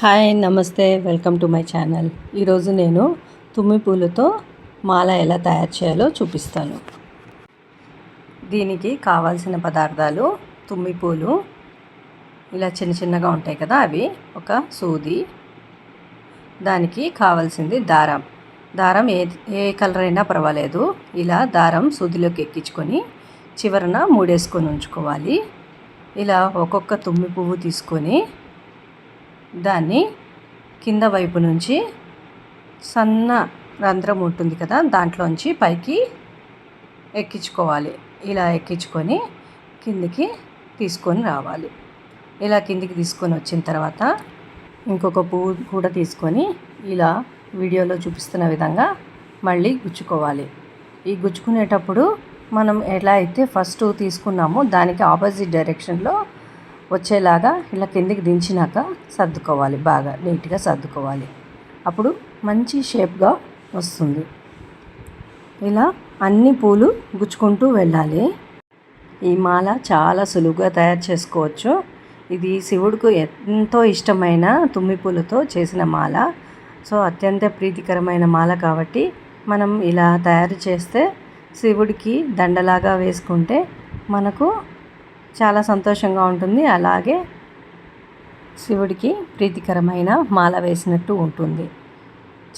Hi నమస్తే welcome to my channel. ఈరోజు నేను తుమ్మి పూలతో మాల ఎలా తయారు చేయాలో చూపిస్తాను. దీనికి కావాల్సిన పదార్థాలు తుమ్మి పూలు. ఇలా చిన్న చిన్నగా ఉంటాయి కదా అవి. ఒక సూది. దానికి కావాల్సింది దారం. దారం ఏ ఏ కలర్ అయినా పర్వాలేదు. ఇలా దారం సూదిలోకి ఎక్కించుకొని చివరన మూడేసుకొని ఉంచుకోవాలి. ఇలా ఒక్కొక్క తుమ్మి పువ్వు తీసుకొని దాన్ని కింద వైపు నుంచి సన్న రంధ్రం ఉంటుంది కదా దాంట్లోంచి పైకి ఎక్కించుకోవాలి. ఇలా ఎక్కించుకొని కిందికి తీసుకొని రావాలి. ఇలా కిందికి తీసుకొని వచ్చిన తర్వాత ఇంకొక పువ్వు కూడా తీసుకొని ఇలా వీడియోలో చూపిస్తున్న విధంగా మళ్ళీ గుచ్చుకోవాలి. ఈ గుచ్చుకునేటప్పుడు మనం ఎలా అయితే ఫస్ట్ తీసుకున్నామో దానికి ఆపోజిట్ డైరెక్షన్లో వచ్చేలాగా ఇలా కిందికి దించినాక సర్దుకోవాలి బాగా నీట్గా సర్దుకోవాలి. అప్పుడు మంచి షేప్గా వస్తుంది. ఇలా అన్ని పూలు గుచ్చుకుంటూ వెళ్ళాలి. ఈ మాల చాలా సులువుగా తయారు చేసుకోవచ్చు. ఇది శివుడికి ఎంతో ఇష్టమైన తుమ్మి పూలతో చేసిన మాల. సో అత్యంత ప్రీతికరమైన మాల కాబట్టి మనం ఇలా తయారు చేస్తే శివుడికి దండలాగా వేసుకుంటే మనకు చాలా సంతోషంగా ఉంటుంది. అలాగే శివుడికి ప్రీతికరమైన మాల వేసినట్టు ఉంటుంది.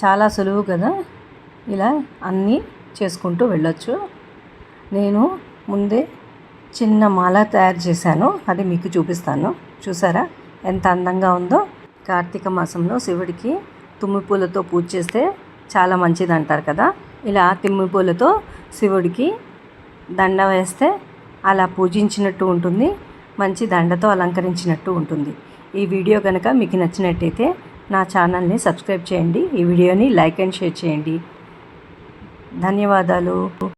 చాలా సులువు కదా? ఇలా అన్నీ చేసుకుంటూ వెళ్ళొచ్చు. నేను ముందే చిన్న మాల తయారు చేశాను. అది మీకు చూపిస్తాను. చూసారా? ఎంత అందంగా ఉందో. కార్తీక మాసంలో శివుడికి తుమ్మి పూలతో పూజ చేస్తే చాలా మంచిది అంటారు కదా? ఇలా తిమ్మి పూలతో శివుడికి దండ వేస్తే అలా పూజించినట్టు ఉంటుంది మంచి దండతో అలంకరించినట్టు ఉంటుంది. ఈ వీడియో కనుక మీకు నచ్చినట్టయితే నా ఛానల్ని సబ్స్క్రైబ్ చేయండి ఈ వీడియోని లైక్ అండ్ షేర్ చేయండి. ధన్యవాదాలు.